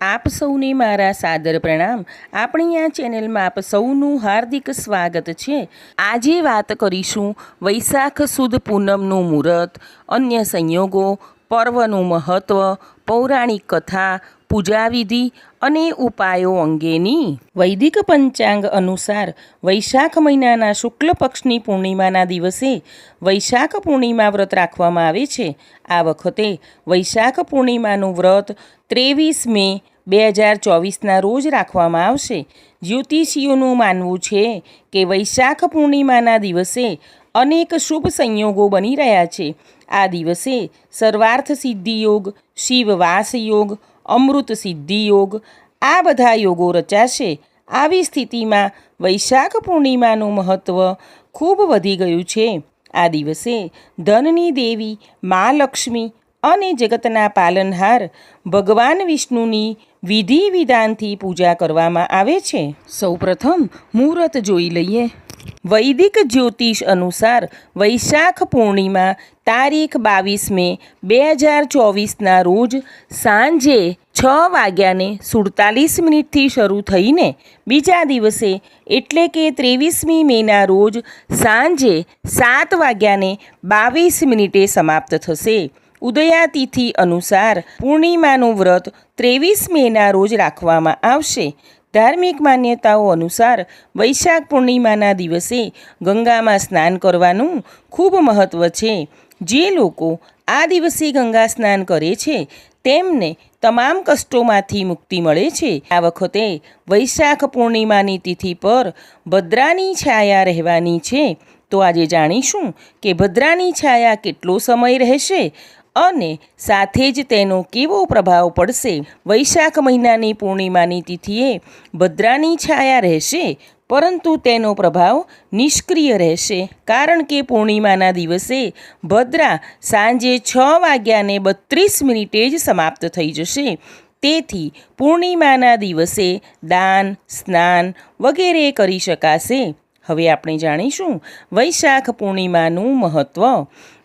આપ સૌને મારા સાદર પ્રણામ. આપણી આ ચેનલમાં આપ સૌનું હાર્દિક સ્વાગત છે. આજે વાત કરીશું વૈશાખ સુદ પૂનમનું મુહૂર્ત, અન્ય સંયોગો પર્વનું મહત્ત્વ પૌરાણિક કથા, પૂજાવિધિ અને ઉપાયો અંગેની વૈદિક પંચાંગ અનુસાર વૈશાખ મહિનાના શુક્લ પક્ષની પૂર્ણિમાના દિવસે વૈશાખ પૂર્ણિમા વ્રત રાખવામાં આવે છે. આ વખતે વૈશાખ પૂર્ણિમાનું વ્રત ત્રેવીસ મે બે હજાર ચોવીસના રોજ રાખવામાં આવશે. જ્યોતિષીઓનું માનવું છે કે વૈશાખ પૂર્ણિમાના દિવસે અનેક શુભ સંયોગો બની રહ્યા છે. આ દિવસે સર્વાર્થ સિદ્ધિ યોગ શિવવાસ યોગ, અમૃત સિદ્ધિ યોગ, આ બધા યોગો રચાશે. આવી સ્થિતિમાં વૈશાખ પૂર્ણિમાનું મહત્ત્વ ખૂબ વધી ગયું છે. આ દિવસે ધનની દેવી, મા લક્ષ્મી અને જગતના પાલનહાર ભગવાન વિષ્ણુની વિધિ વિધાનથી પૂજા કરવામાં આવે છે. સૌપ્રથમ મુહૂર્ત જોઈ લઈએ. વૈદિક જ્યોતિષ અનુસાર વૈશાખ પૂર્ણિમા તારીખ બાવીસ મે બે હજાર ચોવીસના રોજ સાંજે છ વાગ્યાને સુડતાલીસ મિનિટથી શરૂ થઈને બીજા દિવસે એટલે કે ત્રેવીસમી મેના રોજ સાંજે સાત વાગ્યાને બાવીસ મિનિટે સમાપ્ત થશે. ઉદયાતિથિ અનુસાર પૂર્ણિમાનું વ્રત ત્રેવીસ મેના રોજ રાખવામાં આવશે. ધાર્મિક માન્યતાઓ અનુસાર વૈશાખ પૂર્ણિમાના દિવસે ગંગામાં સ્નાન કરવાનું ખૂબ મહત્ત્વ છે. જે લોકો આ દિવસે ગંગા સ્નાન કરે છે, તેમને તમામ કષ્ટોમાંથી મુક્તિ મળે છે. આ વખતે વૈશાખ પૂર્ણિમાની તિથિ પર ભદ્રાની છાયા રહેવાની છે. તો આજે જાણીશું કે ભદ્રાની છાયા કેટલો સમય રહેશે અને સાથે જ તેનો કેવો પ્રભાવ પડશે? વૈશાખ મહિનાની પૂર્ણિમાની તિથિએ ભદ્રાની છાયા રહેશે, પરંતુ તેનો પ્રભાવ નિષ્ક્રિય રહેશે. કારણ કે પૂર્ણિમાના દિવસે ભદ્રા સાંજે છ વાગ્યાને બત્રીસ મિનિટે જ સમાપ્ત થઈ જશે. તેથી પૂર્ણિમાના દિવસે દાન, સ્નાન વગેરે કરી શકાશે. હવે આપણે જાણીશું વૈશાખ પૂર્ણિમાનું મહત્ત્વ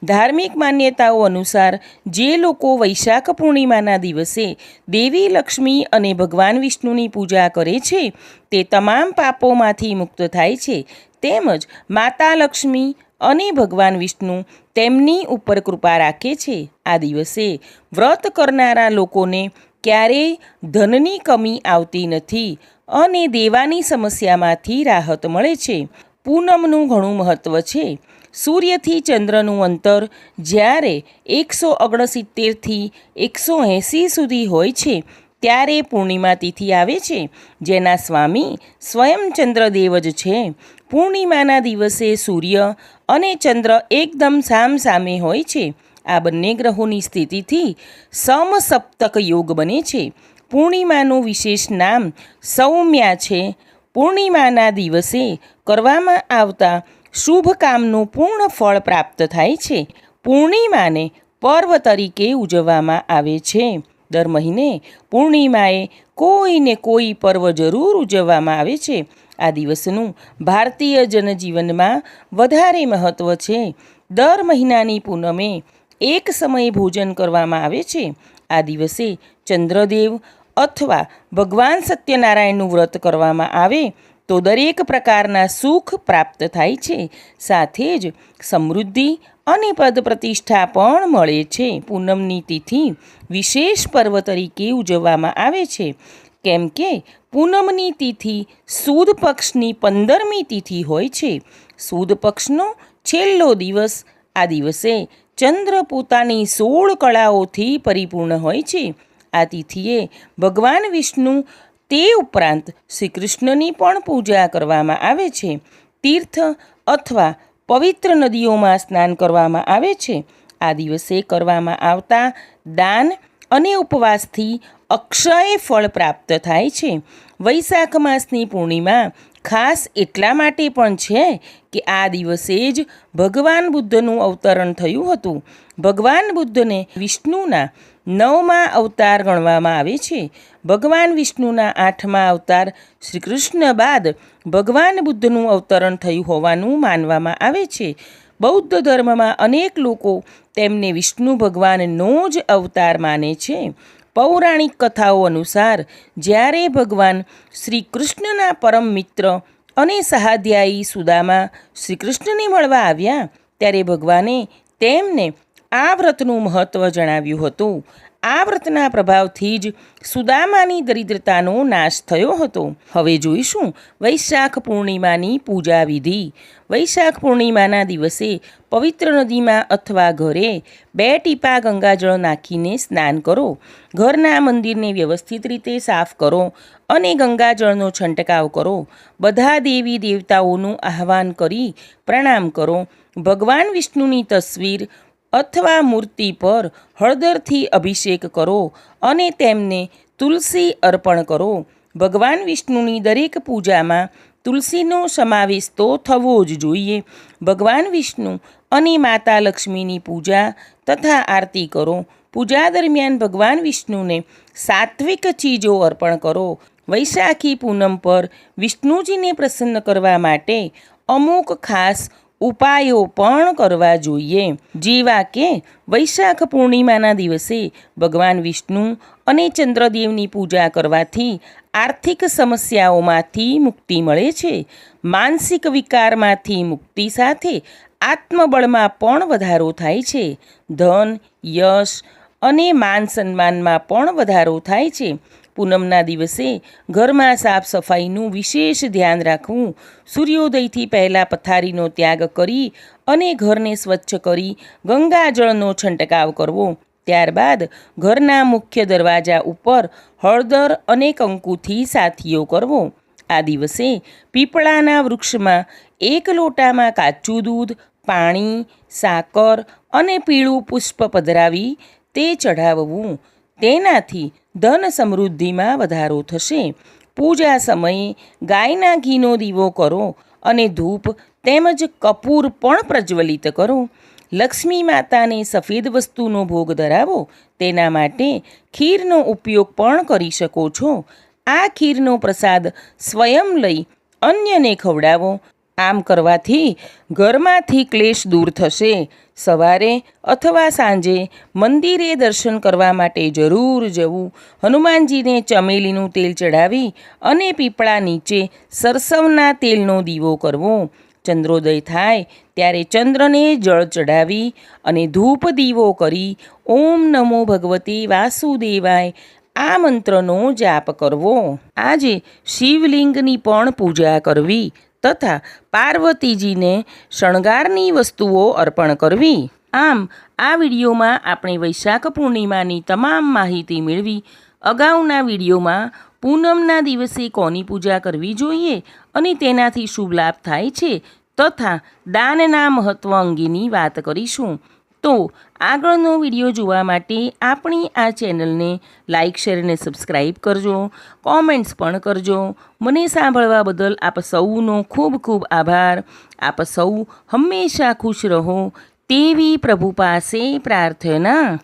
ધાર્મિક માન્યતાઓ અનુસાર જે લોકો વૈશાખ પૂર્ણિમાના દિવસે દેવી, લક્ષ્મી અને ભગવાન વિષ્ણુની પૂજા કરે છે, તે તમામ પાપોમાંથી મુક્ત થાય છે. તેમજ માતા લક્ષ્મી અને ભગવાન વિષ્ણુ તેમની ઉપર કૃપા રાખે છે. આ દિવસે વ્રત કરનારા લોકોને ક્યારેય ધનની કમી આવતી નથી. અને દેવાની સમસ્યામાંથી રાહત મળે છે. પૂનમનું ઘણું મહત્ત્વ છે. સૂર્યથી ચંદ્રનું અંતર જ્યારે એકસો ઓગણસિત્તેરથી એકસો એંસી સુધી હોય છે, ત્યારે પૂર્ણિમા તિથિ આવે છે. જેના સ્વામી સ્વયં ચંદ્રદેવ જ છે. પૂર્ણિમાના દિવસે સૂર્ય અને ચંદ્ર એકદમ સામ સામે હોય છે. આ બંને ગ્રહોની સ્થિતિથી સમસપ્તક યોગ બને છે. પૂર્ણિમાનું વિશેષ નામ સૌમ્યા છે. પૂર્ણિમાના દિવસે કરવામાં આવતા શુભ કામનું પૂર્ણ ફળ પ્રાપ્ત થાય છે. પૂર્ણિમાને પર્વ તરીકે ઉજવવામાં આવે છે. દર મહિને પૂર્ણિમાએ કોઈને કોઈ પર્વ જરૂર ઉજવવામાં આવે છે. આ દિવસનું ભારતીય જનજીવનમાં વધારે મહત્ત્વ છે. દર મહિનાની પૂનમે એક સમયે ભોજન કરવામાં આવે છે. આ દિવસે ચંદ્રદેવ અથવા ભગવાન સત્યનારાયણનું વ્રત કરવામાં આવે, તો દરેક પ્રકારના સુખ પ્રાપ્ત થાય છે. સાથે જ સમૃદ્ધિ અને પદ પ્રતિષ્ઠા પણ મળે છે. પૂનમની તિથિ વિશેષ પર્વ તરીકે ઉજવવામાં આવે છે. કેમ કે પૂનમની તિથિ સુદ પક્ષની પંદરમી તિથિ હોય છે. સુદ પક્ષનો છેલ્લો દિવસ આ દિવસે ચંદ્ર પોતાની સોળ કળાઓથી પરિપૂર્ણ હોય છે. આ તિથિએ ભગવાન વિષ્ણુ તે ઉપરાંત શ્રી કૃષ્ણની પણ પૂજા કરવામાં આવે છે. તીર્થ અથવા પવિત્ર નદીઓમાં સ્નાન કરવામાં આવે છે. આ દિવસે કરવામાં આવતા દાન અને ઉપવાસથી અક્ષય ફળ પ્રાપ્ત થાય છે. વૈશાખ માસની પૂર્ણિમા ખાસ એટલા માટે પણ છે કે આ દિવસે જ ભગવાન બુદ્ધનું અવતરણ થયું હતું. ભગવાન બુદ્ધને વિષ્ણુના નવમા અવતાર ગણવામાં આવે છે. ભગવાન વિષ્ણુના આઠમા અવતાર શ્રી કૃષ્ણ બાદ ભગવાન બુદ્ધનું અવતરણ થયું હોવાનું માનવામાં આવે છે. બૌદ્ધ ધર્મમાં અનેક લોકો તેમને વિષ્ણુ ભગવાનનો જ અવતાર માને છે. પૌરાણિક કથાઓ અનુસાર, જ્યારે ભગવાન શ્રી કૃષ્ણના પરમ મિત્ર અને સહાધ્યાયી સુદામા શ્રીકૃષ્ણને મળવા આવ્યા, ત્યારે ભગવાને તેમને આ વ્રતનું મહત્ત્વ જણાવ્યું હતું. આ વ્રતના પ્રભાવથી જ સુદામાની દરિદ્રતાનો નાશ થયો હતો. હવે જોઈશું વૈશાખ પૂર્ણિમાની પૂજા વિધિ વૈશાખ પૂર્ણિમાના દિવસે પવિત્ર નદીમાં અથવા ઘરે બે ટીપા ગંગાજળ નાખીને સ્નાન કરો. ઘરના મંદિરને વ્યવસ્થિત રીતે સાફ કરો અને ગંગાજળનો છંટકાવ કરો. બધા દેવી દેવતાઓનું આહ્વાન કરી પ્રણામ કરો. ભગવાન વિષ્ણુની તસવીર અથવા મૂર્તિ પર હળદરથી અભિષેક કરો અને તેમને તુલસી અર્પણ કરો. ભગવાન વિષ્ણુની દરેક પૂજામાં તુલસીનો સમાવેશ તો થવો જ જોઈએ. ભગવાન વિષ્ણુ અને માતા લક્ષ્મીની પૂજા તથા આરતી કરો. પૂજા દરમિયાન ભગવાન વિષ્ણુને સાત્વિક ચીજો અર્પણ કરો. વૈશાખી પૂનમ પર વિષ્ણુજીને પ્રસન્ન કરવા માટે અમુક ખાસ ઉપાયો પણ કરવા જોઈએ. જેવા કે વૈશાખ પૂર્ણિમાના દિવસે ભગવાન વિષ્ણુ અને ચંદ્રદેવની પૂજા કરવાથી આર્થિક સમસ્યાઓમાંથી મુક્તિ મળે છે. માનસિક વિકારમાંથી મુક્તિ સાથે આત્મબળમાં પણ વધારો થાય છે. ધન, યશ અને માન સન્માનમાં પણ વધારો થાય છે. પૂનમના દિવસે ઘરમાં સાફ સફાઈનું વિશેષ ધ્યાન રાખવું, સૂર્યોદયથી પહેલાં પથારીનો ત્યાગ કરી અને ઘરને સ્વચ્છ કરી ગંગાજળનો છંટકાવ કરવો. ત્યારબાદ ઘરના મુખ્ય દરવાજા ઉપર હળદર અને કંકુથી સાથીઓ કરવો. આ દિવસે પીપળાના વૃક્ષમાં એક લોટામાં કાચું દૂધ, પાણી, સાકર અને પીળું પુષ્પ પધરાવી તે ચઢાવવું. તેનાથી ધન સમૃદ્ધિમાં વધારો થશે. પૂજા સમયે ગાયના ઘીનો દીવો કરો અને ધૂપ તેમજ કપૂર પણ પ્રજ્વલિત કરો. લક્ષ્મી માતાને સફેદ વસ્તુનો ભોગ ધરાવો. તેના માટે ખીરનો ઉપયોગ પણ કરી શકો છો. આ ખીરનો પ્રસાદ સ્વયં લઈ અન્યને ખવડાવો. આમ કરવાથી ઘરમાંથી ક્લેશ દૂર થશે. સવારે અથવા સાંજે મંદિરે દર્શન કરવા માટે જરૂર જવું. હનુમાનજીને ચમેલીનું તેલ ચડાવી અને પીપળા નીચે સરસવના તેલનો દીવો કરવો. ચંદ્રોદય થાય ત્યારે ચંદ્રને જળ ચડાવી અને ધૂપ દીવો કરી ઓમ નમો ભગવતે વાસુદેવાય આ મંત્રનો જાપ કરવો. આજે શિવલિંગની પણ પૂજા કરવી. તથા પાર્વતીજીને શણગારની વસ્તુઓ અર્પણ કરવી. આમ, આ વિડીયોમાં આપણે વૈશાખ પૂર્ણિમાની તમામ માહિતી મેળવી, અગાઉના વિડીયોમાં પૂનમના દિવસે કોની પૂજા કરવી જોઈએ અને તેનાથી શુભ લાભ થાય છે તથા દાનના મહત્ત્વ અંગેની વાત કરીશું. તો આગળનો વીડિયો જોવા માટે આપણી આ ચેનલને લાઇક શેર અને સબસ્ક્રાઈબ કરજો. કોમેન્ટ્સ પણ કરજો. મને સાંભળવા બદલ આપ સૌનો ખૂબ ખૂબ આભાર. આપ સૌ હંમેશા ખુશ રહો. તેવી પ્રભુ પાસે પ્રાર્થના